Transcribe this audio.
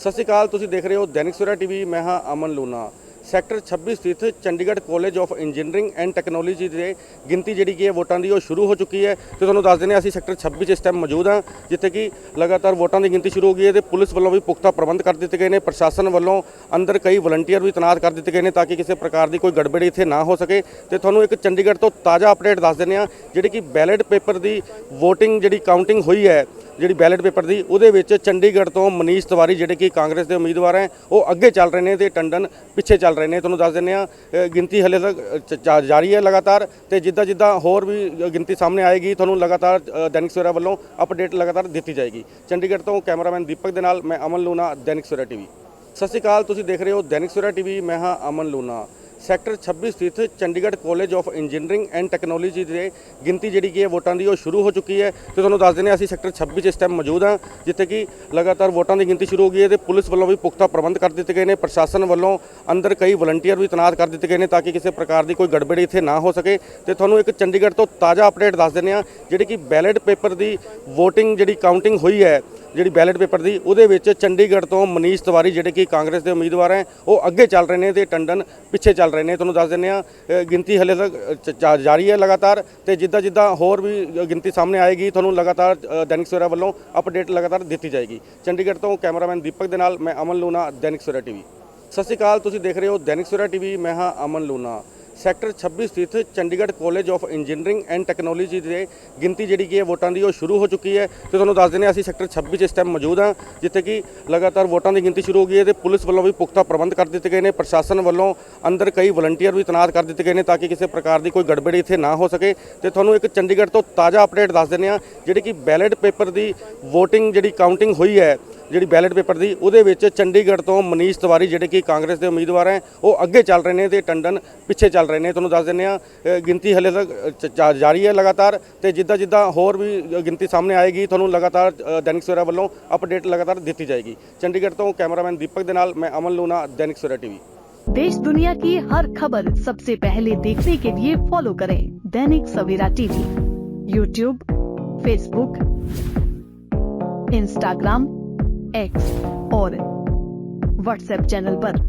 ਸਤਿ ਸ਼੍ਰੀ ਅਕਾਲ, ਤੁਸੀਂ ਦੇਖ ਰਹੇ ਹੋ ਦੈਨਿਕ ਸਵੇਰਾ ਟੀਵੀ, ਮੈਂ ਹਾਂ ਅਮਨ ਲੂਨਾ ਸੈਕਟਰ 26 ਸਥਿਤ Chandigarh college of engineering and technology ਦੇ ਗਿਣਤੀ ਜਿਹੜੀ ਕੀ ਹੈ, ਵੋਟਾਂ ਦੀ ਉਹ ਸ਼ੁਰੂ ਹੋ ਚੁੱਕੀ ਹੈ ਤੇ ਤੁਹਾਨੂੰ ਦੱਸ ਦਿੰਦੇ ਹਾਂ, ਅਸੀਂ ਸੈਕਟਰ 26 'ਚ ਇਸ ਟਾਈਮ ਮੌਜੂਦ ਹਾਂ, ਜਿੱਥੇ ਕਿ ਲਗਾਤਾਰ ਵੋਟਾਂ ਦੀ ਗਿਣਤੀ ਸ਼ੁਰੂ ਹੋ ਗਈ ਹੈ ਤੇ ਪੁਲਿਸ ਵੱਲੋਂ ਵੀ ਪੁਖਤਾ ਪ੍ਰਬੰਧ ਕਰ ਦਿੱਤੇ ਗਏ ਨੇ, ਪ੍ਰਸ਼ਾਸਨ ਵੱਲੋਂ ਅੰਦਰ ਕਈ ਵਲੰਟੀਅਰ ਵੀ ਤੈਨਾਤ ਕਰ ਦਿੱਤੇ ਗਏ ਨੇ ਤਾਂ ਕਿ ਕਿਸੇ ਪ੍ਰਕਾਰ ਦੀ ਕੋਈ ਗੜਬੜੀ ਇੱਥੇ ਨਾ ਹੋ ਸਕੇ। ਤੇ ਤੁਹਾਨੂੰ ਇੱਕ ਚੰਡੀਗੜ੍ਹ ਤੋਂ ਤਾਜ਼ਾ ਅਪਡੇਟ ਦੱਸ ਦਿੰਦੇ ਹਾਂ, ਜਿਹੜੀ ਕਿ ਬੈਲਟ ਪੇਪਰ ਦੀ VOTING ਜਿਹੜੀ ਕਾਊਂਟਿੰਗ ਹੋਈ ਹੈ ਜਿਹੜੀ ਬੈਲਟ ਪੇਪਰ ਦੀ ਉਹਦੇ ਵਿੱਚ ਚੰਡੀਗੜ੍ਹ ਤੋਂ ਮਨੀਸ਼ ਤਿਵਾਰੀ ਜਿਹੜੇ ਕਿ ਕਾਂਗਰਸ ਦੇ ਉਮੀਦਵਾਰ ਹੈ, ਉਹ ਅੱਗੇ ਚੱਲ ਰਹੇ ਨੇ ਤੇ ਟੰਡਨ ਪਿੱਛੇ ਚੱਲ ਰਹੇ ਨੇ। ਤੁਹਾਨੂੰ ਦੱਸ ਦਿੰਦੇ ਆ ਗਿਣਤੀ ਹਲੇ ਤੱਕ ਚ- ਜਾਰੀ ਹੈ ਲਗਾਤਾਰ ਤੇ ਜਿੱਦਾਂ ਜਿੱਦਾਂ ਹੋਰ ਵੀ ਗਿਣਤੀ ਸਾਹਮਣੇ ਆਏਗੀ, ਤੁਹਾਨੂੰ ਲਗਾਤਾਰ ਦੈਨਿਕ ਸਵੇਰਾ ਵੱਲੋਂ ਅਪਡੇਟ ਲਗਾਤਾਰ ਦਿੱਤੀ ਜਾਏਗੀ। ਚੰਡੀਗੜ੍ਹ ਤੋਂ ਕੈਮਰਾਮੈਨ ਦੀਪਕ ਦੇ ਨਾਲ, ਮੈਂ ਅਮਨ ਲੂਨਾ ਦੈਨਿਕ ਸਵੇਰਾ ਟੀਵੀ। ਸਤਿ ਸ਼੍ਰੀ ਅਕਾਲ, ਤੁਸੀਂ ਦੇਖ ਰਹੇ ਹੋ ਦੈਨਿਕ ਸਵੇਰਾ ਟੀਵੀ, ਮੈਂ ਹਾਂ ਅਮਨ ਲੂਨਾ ਸੈਕਟਰ 26 ਸਥਿਤ Chandigarh college of engineering and technology ਦੇ ਗਿਣਤੀ ਜਿਹੜੀ ਕੀ ਹੈ ਵੋਟਾਂ ਦੀ ਉਹ ਸ਼ੁਰੂ ਹੋ ਚੁੱਕੀ ਹੈ ਤੇ ਤੁਹਾਨੂੰ ਦੱਸ ਦਿੰਦੇ ਹਾਂ, ਅਸੀਂ ਸੈਕਟਰ 26 'ਚ ਇਸ ਟਾਈਮ ਮੌਜੂਦ ਹਾਂ, ਜਿੱਥੇ ਕਿ ਲਗਾਤਾਰ ਵੋਟਾਂ ਦੀ ਗਿਣਤੀ ਸ਼ੁਰੂ ਹੋ ਗਈ ਹੈ ਤੇ ਪੁਲਿਸ ਵੱਲੋਂ ਵੀ ਪੁਖਤਾ ਪ੍ਰਬੰਧ ਕਰ ਦਿੱਤੇ ਗਏ ਨੇ, ਪ੍ਰਸ਼ਾਸਨ ਵੱਲੋਂ ਅੰਦਰ ਕਈ ਵਲੰਟੀਅਰ ਵੀ ਤੈਨਾਤ ਕਰ ਦਿੱਤੇ ਗਏ ਨੇ ਤਾਂ ਕਿ ਕਿਸੇ ਪ੍ਰਕਾਰ ਦੀ ਕੋਈ ਗੜਬੜੀ ਇੱਥੇ ਨਾ ਹੋ ਸਕੇ ਤੇ ਤੁਹਾਨੂੰ ਇੱਕ ਚੰਡੀਗੜ੍ਹ ਤੋਂ ਤਾਜ਼ਾ ਅਪਡੇਟ ਦੱਸ ਦਿੰਦੇ ਹਾਂ, ਜਿਹੜੀ ਕਿ ਬੈਲਟ ਪੇਪਰ ਦੀ VOTING ਜਿਹੜੀ ਕਾਊਂਟਿੰਗ ਹੋਈ ਹੈ ਜਿਹੜੀ ਬੈਲਟ ਪੇਪਰ ਦੀ ਉਹਦੇ ਵਿੱਚ ਚੰਡੀਗੜ੍ਹ ਤੋਂ ਮਨੀਸ਼ ਤਿਵਾਰੀ ਜਿਹੜੇ ਕਿ ਕਾਂਗਰਸ ਦੇ ਉਮੀਦਵਾਰ ਹੈ ਉਹ ਅੱਗੇ ਚੱਲ ਰਹੇ ਨੇ ਤੇ ਟੰਡਨ ਪਿੱਛੇ ਚੱਲ ਰਹੇ ਨੇ। ਤੁਹਾਨੂੰ ਦੱਸ ਦਿੰਦੇ ਆ ਗਿਣਤੀ ਹਲੇ ਤੱਕ ਚ- ਜਾਰੀ ਹੈ ਲਗਾਤਾਰ ਤੇ ਜਿੱਦਾਂ ਜਿੱਦਾਂ ਹੋਰ ਵੀ ਅ, ਗਿਣਤੀ ਸਾਹਮਣੇ ਆਏਗੀ ਤੁਹਾਨੂੰ ਲਗਾਤਾਰ ਦੈਨਿਕ ਸਵੇਰਾ ਵੱਲੋਂ ਅਪਡੇਟ ਲਗਾਤਾਰ ਦਿੱਤੀ ਜਾਏਗੀ। ਚੰਡੀਗੜ੍ਹ ਤੋਂ ਕੈਮਰਾਮੈਨ ਦੀਪਕ ਦੇ ਨਾਲ ਮੈਂ ਅਮਨ ਲੂਨਾ ਦੈਨਿਕ ਸਵੇਰਾ ਟੀਵੀ। ਸਤਿ ਸ਼੍ਰੀ ਅਕਾਲ ਤੁਸੀਂ ਦੇਖ ਰਹੇ ਹੋ ਦੈਨਿਕ ਸਵੇਰਾ ਟੀਵੀ ਮੈਂ ਹਾਂ ਅਮਨ ਲੂਨਾ ਸੈਕਟਰ 26 ਸਥਿਤ Chandigarh college of engineering and technology ਦੇ ਗਿਣਤੀ ਜਿਹੜੀ ਕੀ ਹੈ, ਵੋਟਾਂ ਦੀ ਉਹ ਸ਼ੁਰੂ ਹੋ ਚੁੱਕੀ ਹੈ ਤੇ ਤੁਹਾਨੂੰ ਦੱਸ ਦਿੰਦੇ ਹਾਂ, ਅਸੀਂ ਸੈਕਟਰ 26 'ਚ ਇਸ ਟਾਈਮ ਮੌਜੂਦ ਹਾਂ, ਜਿੱਥੇ ਕਿ ਲਗਾਤਾਰ ਵੋਟਾਂ ਦੀ ਗਿਣਤੀ ਸ਼ੁਰੂ ਹੋ ਗਈ ਹੈ ਤੇ ਪੁਲਿਸ ਵੱਲੋਂ ਵੀ ਪੁਖਤਾ ਪ੍ਰਬੰਧ ਕਰ ਦਿੱਤੇ ਗਏ ਨੇ, ਪ੍ਰਸ਼ਾਸਨ ਵੱਲੋਂ ਅੰਦਰ ਕਈ ਵਲੰਟੀਅਰ ਵੀ ਤੈਨਾਤ ਕਰ ਦਿੱਤੇ ਗਏ ਨੇ ਤਾਂ ਕਿ ਕਿਸੇ ਪ੍ਰਕਾਰ ਦੀ ਕੋਈ ਗੜਬੜੀ ਇੱਥੇ ਨਾ ਹੋ ਸਕੇ ਤੇ ਤੁਹਾਨੂੰ ਇੱਕ ਚੰਡੀਗੜ੍ਹ ਤੋਂ ਤਾਜ਼ਾ ਅਪਡੇਟ ਦੱਸ ਦਿੰਦੇ ਹਾਂ, ਜਿਹੜੀ ਕਿ ਬੈਲਟ ਪੇਪਰ ਦੀ VOTING ਜਿਹੜੀ ਕਾਊਂਟਿੰਗ ਹੋਈ ਹੈ, ਜਿਹੜੀ ਬੈਲਟ ਪੇਪਰ ਦੀ, ਉਹਦੇ ਵਿੱਚ ਚੰਡੀਗੜ੍ਹ ਤੋਂ ਮਨੀਸ਼ ਤਿਵਾਰੀ ਜਿਹੜੇ ਕਿ ਕਾਂਗਰਸ ਦੇ ਉਮੀਦਵਾਰ ਹੈ, ਉਹ ਅੱਗੇ ਚੱਲ ਰਹੇ ਨੇ ਤੇ ਟੰਡਨ ਪਿੱਛੇ ਚੱਲ ਰਹੇ ਨੇ ਤੁਹਾਨੂੰ ਦੱਸ ਦਿੰਦੇ ਆ ਗਿਣਤੀ ਹਲੇ ਤੱਕ ਅ, ਚ- ਚ- ਜਾਰੀ ਹੈ ਲਗਾਤਾਰ ਤੇ ਜਿੱਦਾਂ ਜਿੱਦਾਂ ਹੋਰ ਵੀ ਅ, ਗਿਣਤੀ ਸਾਹਮਣੇ ਆਏਗੀ ਤੁਹਾਨੂੰ ਲਗਾਤਾਰ ਅ, ਦੈਨਿਕ ਸਵੇਰਾ ਵੱਲੋਂ ਅਪਡੇਟ ਲਗਾਤਾਰ ਦਿੱਤੀ ਜਾਏਗੀ ਚੰਡੀਗੜ੍ਹ ਤੋਂ ਕੈਮਰਾਮੈਨ ਦੀਪਕ ਦੇ ਨਾਲ ਮੈਂ ਅਮਨ ਲੂਨਾ ਦੈਨਿਕ ਸਵੇਰਾ ਟੀਵੀ देश दुनिया की हर खबर सबसे पहले देखने के लिए फॉलो करें Dainik Savera TV YouTube Facebook Instagram X और व्हाट्सएप चैनल पर।